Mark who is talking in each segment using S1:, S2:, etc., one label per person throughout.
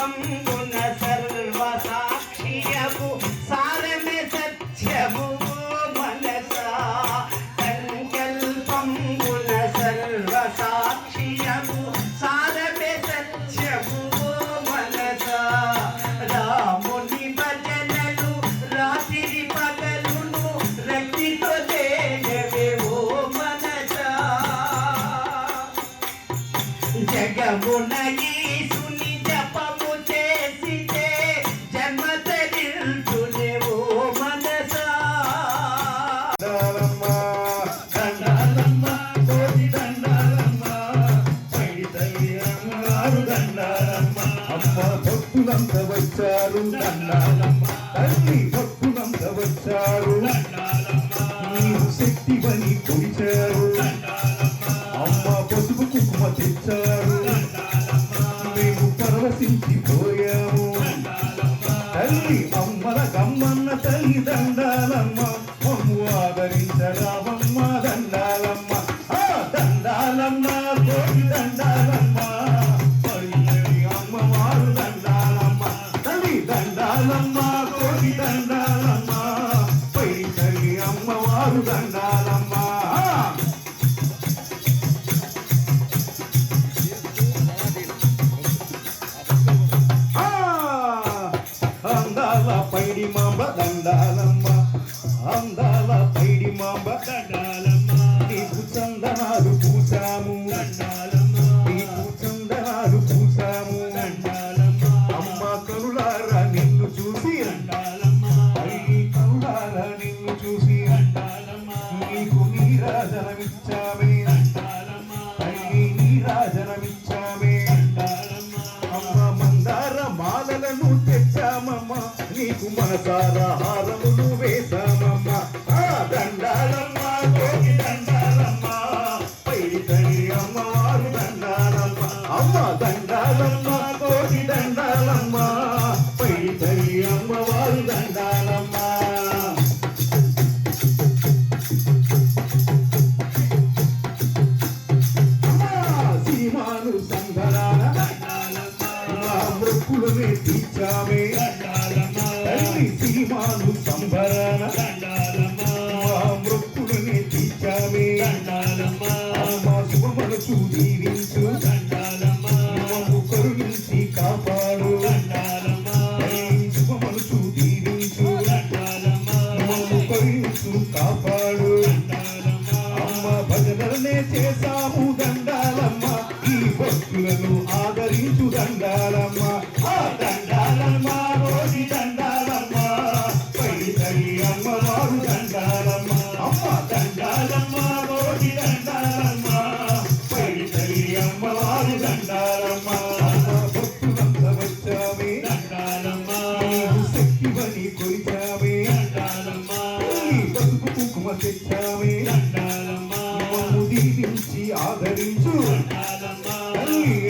S1: பங்கு శక్తివని కొలిచావు ಸಾರ ಹಾ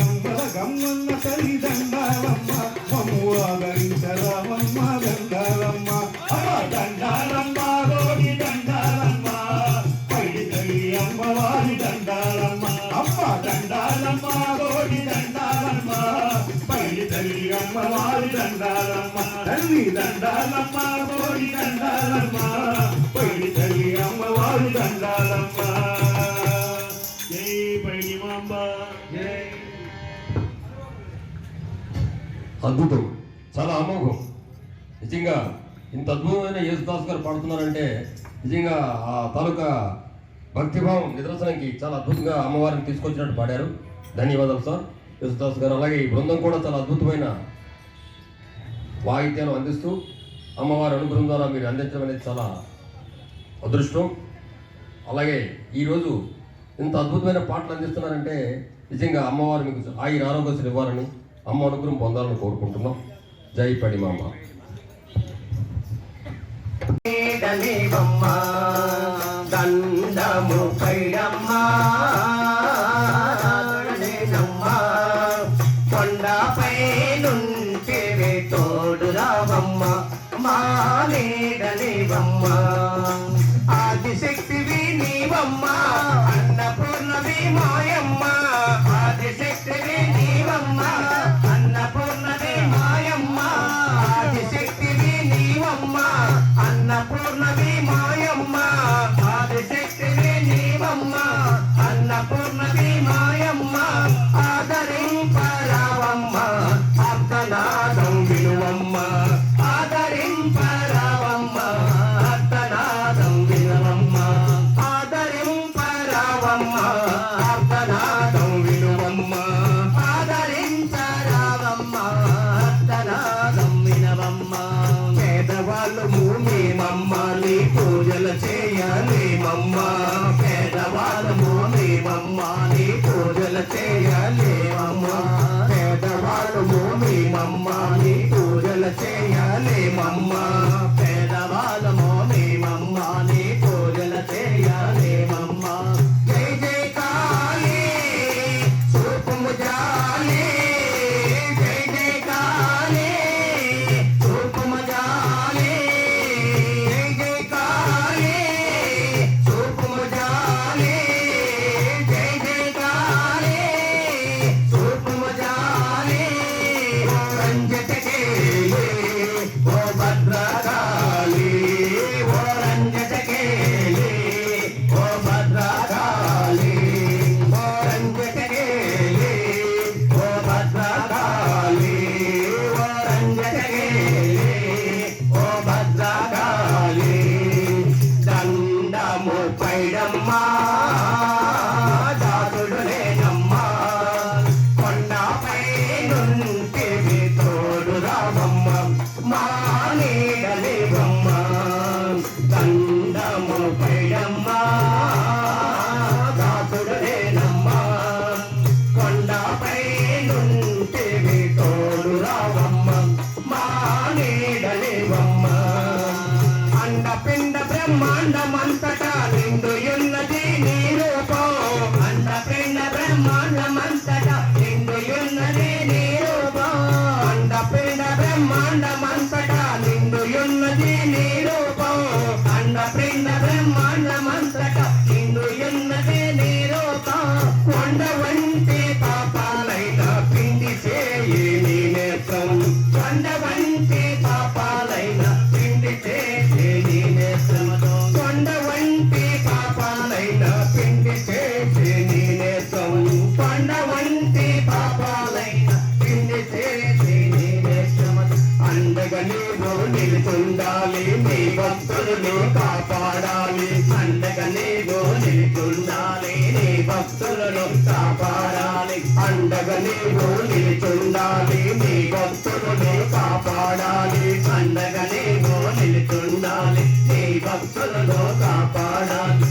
S1: ఎవ్వల గమ్మన్న తల్లి దండాలమ్మ మమ్ము ఆదరించరావమ్మ దండాలమ్మ. అమ్మ దండాలమ్మ రోడి దండాలమ్మ పైడి తల్లి అమ్మవారి దండాలమ్మ. అమ్మ దండాలమ్మ రోడి దండాలమ్మ పైడి తల్లి అమ్మవారి దండాలమ్మ. తల్లి దండాలమ్మ రోడి దండాలమ్మ పైడి తల్లి అమ్మవారి దండాలమ్మ.
S2: అద్భుతం. చాలా అమోఘం. నిజంగా ఇంత అద్భుతమైన యేసుదాస్ గారు పాడుతున్నారంటే నిజంగా ఆ తాలూకా భక్తిభావం నిదర్శనానికి చాలా అద్భుతంగా అమ్మవారిని తీసుకొచ్చినట్టు పాడారు. ధన్యవాదాలు సార్. యేసుదాస్ గారు అలాగే ఈ బృందం కూడా చాలా అద్భుతమైన వాయిద్యాలు అందిస్తూ అమ్మవారి అనుగ్రహం ద్వారా మీరు అందించడం అనేది చాలా అదృష్టం. అలాగే ఈరోజు ఇంత అద్భుతమైన పాటలు అందిస్తున్నారంటే నిజంగా అమ్మవారు మీకు ఆయన ఆరోగ్యశ్రీ ఇవ్వాలని అమ్మ అనుగ్రహం పొందాలని కోరుకుంటున్నాం జై పడిమామ
S3: దండము పైడమ్మా నీతో నిలుతుండాలి నీ భక్తులను కాపాడాలి. అండగా నీవు నిలుతుండాలి నీ భక్తులను కాపాడాలి. అండగా నీవు నిలుతుండాలి నీ భక్తులను కాపాడాలి. అండగా నీవు నిలుతుండాలి నీ భక్తులను కాపాడాలి.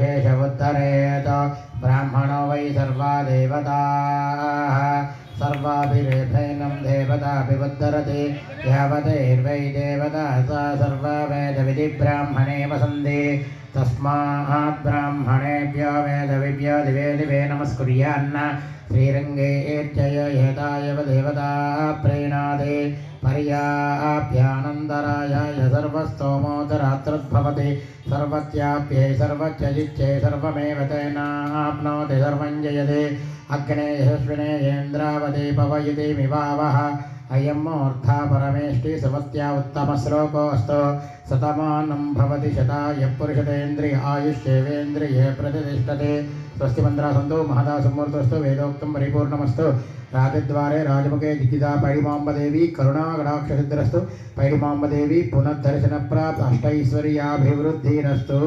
S4: शेषमुत्तरेत ब्राह्मणो वै सर्वा देवताः सर्वाभिरेफैनं देवताभिवुद्धरति यावतैर्वै देवता सा सर्वा वेदविधि ब्राह्मणे वसन्ति तस्मात् ब्राह्मणेभ्यो वेदविभ्यो दिवे दिवे नमस्कुर्यान्न श्रीरङ्गे एत्यय यदायव देवता प्रीणादे पर्याभ्यानन्दरायाय सर्वस्तोमोदरात्रद्भवति सर्वस्याप्यै सर्वच्यजिच्ये सर्वमेव तेनाप्नोति सर्वं अग्ने यशस्विने येन्द्रावति पवयति अयमूर्धा परमेष्टि समस्या उत्तमश्लोकोऽस्तु सतमानं भवति शताय पुरुषतेन्द्रिय आयुष्येवेन्द्रिये प्रतिष्ठते स्वस्ति मन्द्रासन्दो महदा सम्मूर्तस्तु वेदोक्तं परिपूर्णमस्तु राजद्वारे राजमुखे जिगिता पैडिमाम्बदेवी करुणागडाक्षसिद्धिरस्तु पैडिमाम्बदेवी పునర్దర్శనప్రాప్త అష్టైశ్వర్యాభివృద్ధిరస్తు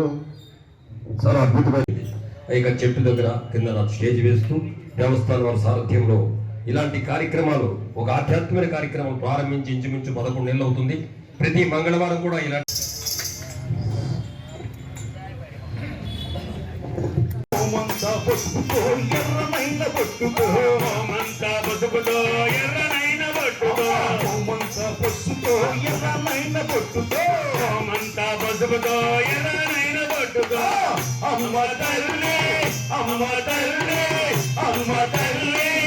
S2: చాలా అద్భుతమైన ఇక చెప్పు దగ్గర కింద స్టేజ్ వేస్తూ దేవస్థానం వారి సారథ్యంలో ఇలాంటి కార్యక్రమాలు ఒక ఆధ్యాత్మిక కార్యక్రమం ప్రారంభించి ఇంచుమించు పదకొండు నెలలు అవుతుంది. ప్రతి మంగళవారం కూడా
S5: ఇలాంటి
S1: అమ్మ తల్లి అమ్మ తల్లి అమ్మ తల్లి.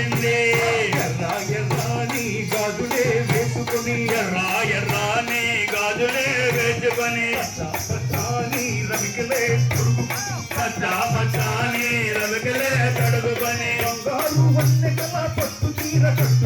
S1: కదిలొచ్చింది ఎర్ర ఎర్రాని గాజులే వేసుకుని.
S5: ఎర్ర ఎర్రాని గాజులే వేసుకొని.
S1: పచ్చాని రవికలే పురుగు
S5: పచ్చ పచ్చాని రవికలే కడుగుకొని
S1: బంగారు వన్నెకల పట్టు చీర కట్టుకుని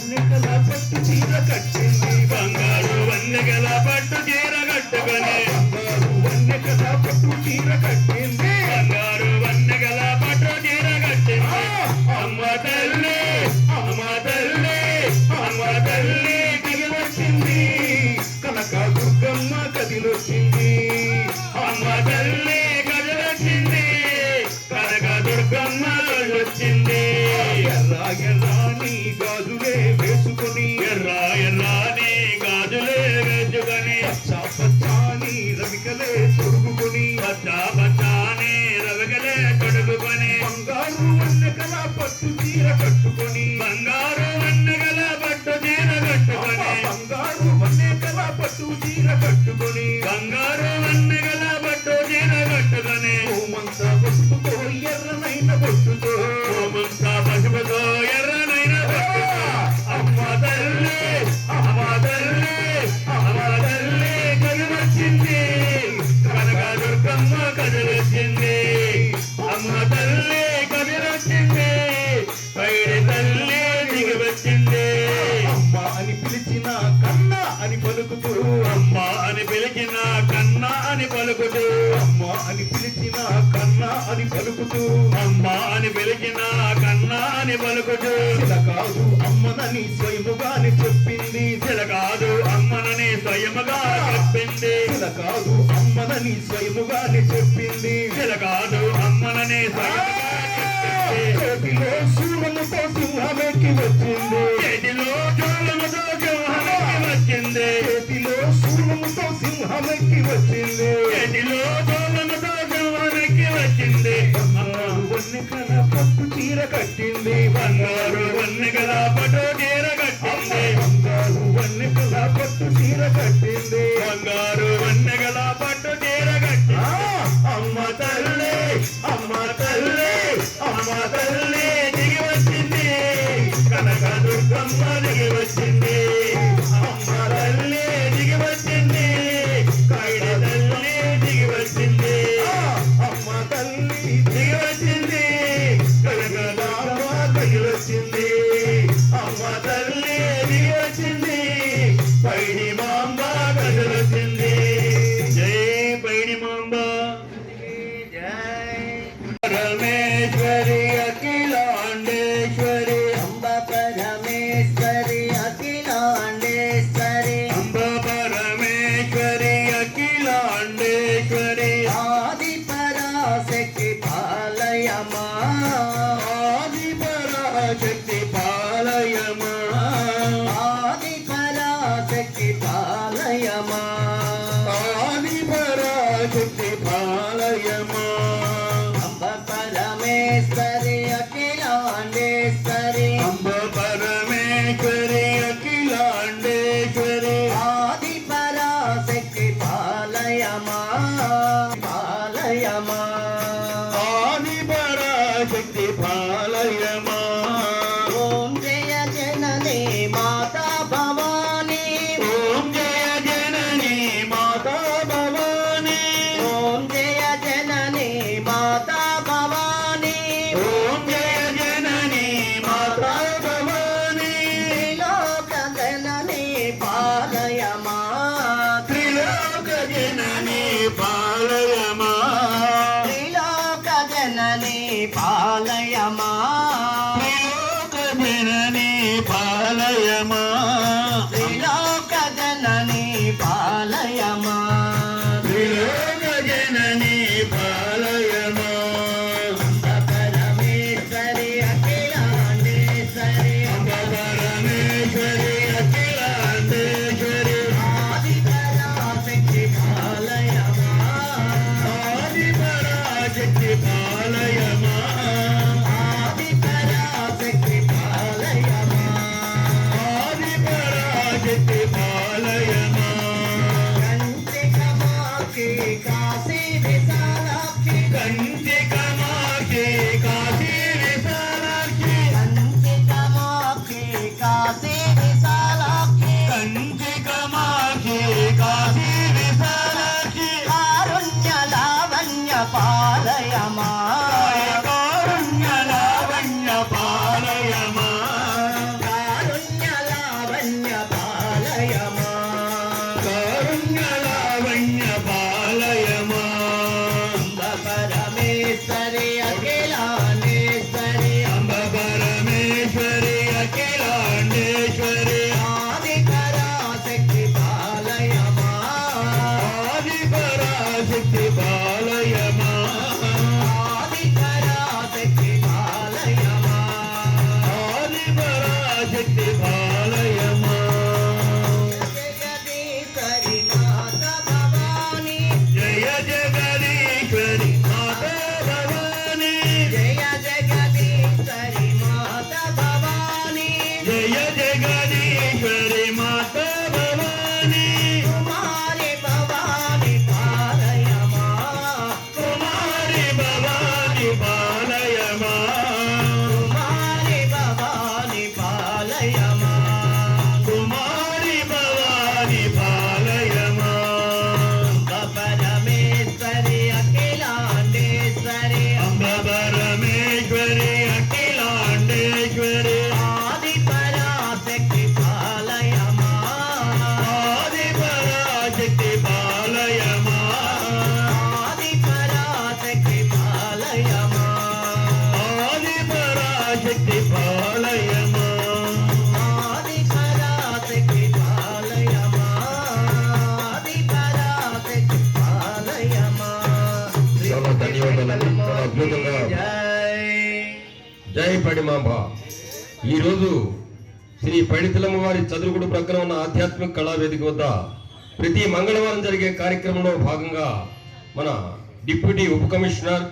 S5: బంగారు పట్టు చీర
S1: కట్టింది బంగారు
S5: వన్నెగల పట్టు చీర కట్టుకొని
S1: బంగారు వన్నెకల పట్టు చీర కట్టింది. ಕುಣಿ ಬಂಗಾರ ಬಣ್ಣಗಳ పలుకుతూ
S5: అమ్మ అని పిలిచిన కన్నా అని పలుకుతూ
S1: కాదు అమ్మనని స్వయముగాని చెప్పింది.
S5: కాదు అమ్మనని స్వయముగా చెప్పింది.
S1: కాదు అమ్మనని స్వయముగాని చెప్పింది.
S5: కాదు అమ్మనని స్వయముగా
S1: చేతిలో శూలముతో సింహమెక్కి వచ్చింది.
S5: చేతిలో చూలముతో సింహమెక్కి వచ్చింది.
S1: చేతిలో శూలముతో సింహమెక్కి వచ్చింది.
S5: చేతిలో కట్టింది అన్నారు
S1: వన్నె కల పప్పు చీర కట్టింది
S5: బంగారు వన్నెగల పటో చీర కట్టింది.
S1: బంగారు వన్నెకల పట్టు చీర కట్టింది.
S5: బంగారు వన్నెగల పట్టు చీర
S1: కట్టి
S5: అమ్మ తల్లి అమ్మ తల్లి అమ్మ తల్లి దిగి వచ్చింది. కనక దుర్గమ్మ దిగి వచ్చింది. శక్తి పాలయమా
S2: మాంబ ఈరోజు శ్రీ పైడితలమ్మ వారి చదువుకుడు ప్రక్కన ఉన్న ఆధ్యాత్మిక కళావేదిక వద్ద ప్రతి మంగళవారం జరిగే కార్యక్రమంలో భాగంగా మన డిప్యూటీ ఉప కమిషనర్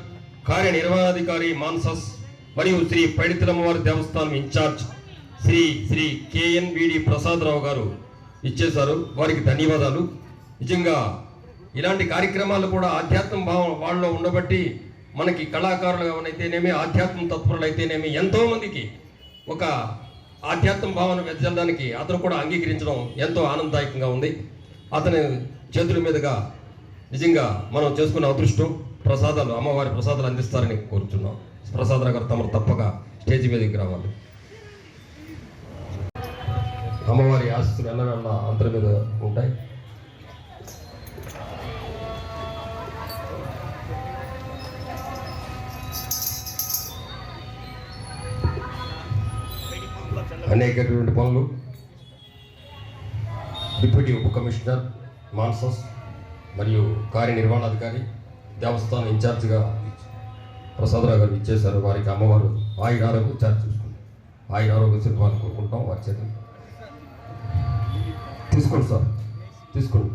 S2: కార్యనిర్వహణాధికారి మాన్సస్ మరియు శ్రీ పైడితలమ్మ వారి దేవస్థానం ఇన్ఛార్జ్ శ్రీ శ్రీ కేఎన్బిడి ప్రసాదరావు గారు ఇచ్చేశారు. వారికి ధన్యవాదాలు. నిజంగా ఇలాంటి కార్యక్రమాలు కూడా ఆధ్యాత్మ భావం వాళ్ళలో ఉండబట్టి మనకి కళాకారులు ఎవరైతేనేమి ఆధ్యాత్మ తత్పరులు అయితేనేమి ఎంతోమందికి ఒక ఆధ్యాత్మ భావన వెదజల్లడానికి అతను కూడా అంగీకరించడం ఎంతో ఆనందదాయకంగా ఉంది. అతని చేతుల మీదుగా నిజంగా మనం చేసుకున్న అదృష్టం ప్రసాదాలు అమ్మవారి ప్రసాదాలు అందిస్తారని కోరుతున్నాం. ప్రసాదరావు గారు తమరు తప్పగా స్టేజ్ మీదకి రావాలి. అమ్మవారి ఆశస్సులు ఎల్లవెల్ల అంతర్ మీద ఉంటాయి. అనేకటువంటి పనులు. డిప్యూటీ ఉప కమిషనర్ మాన్సస్ మరియు కార్యనిర్వహణాధికారి దేవస్థానం ఇన్ఛార్జిగా ప్రసాదరావు గారు ఇచ్చేశారు వారికి అమ్మవారు ఆయుర ఆరోగ్య ఇన్ఛార్జ్ చూసుకుంది ఆయుర ఆరోగ్య శిల్పాన్ని కోరుకుంటాం వారి చేత. తీసుకోండి సార్. తీసుకోండి.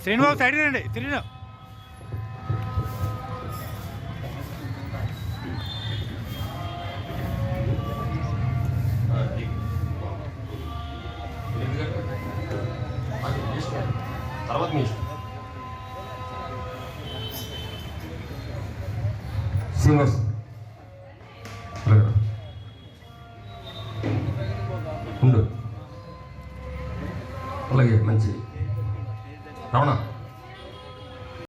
S6: శ్రీనివాస్ సైడ్ రండి.
S2: శ్రీనివాస్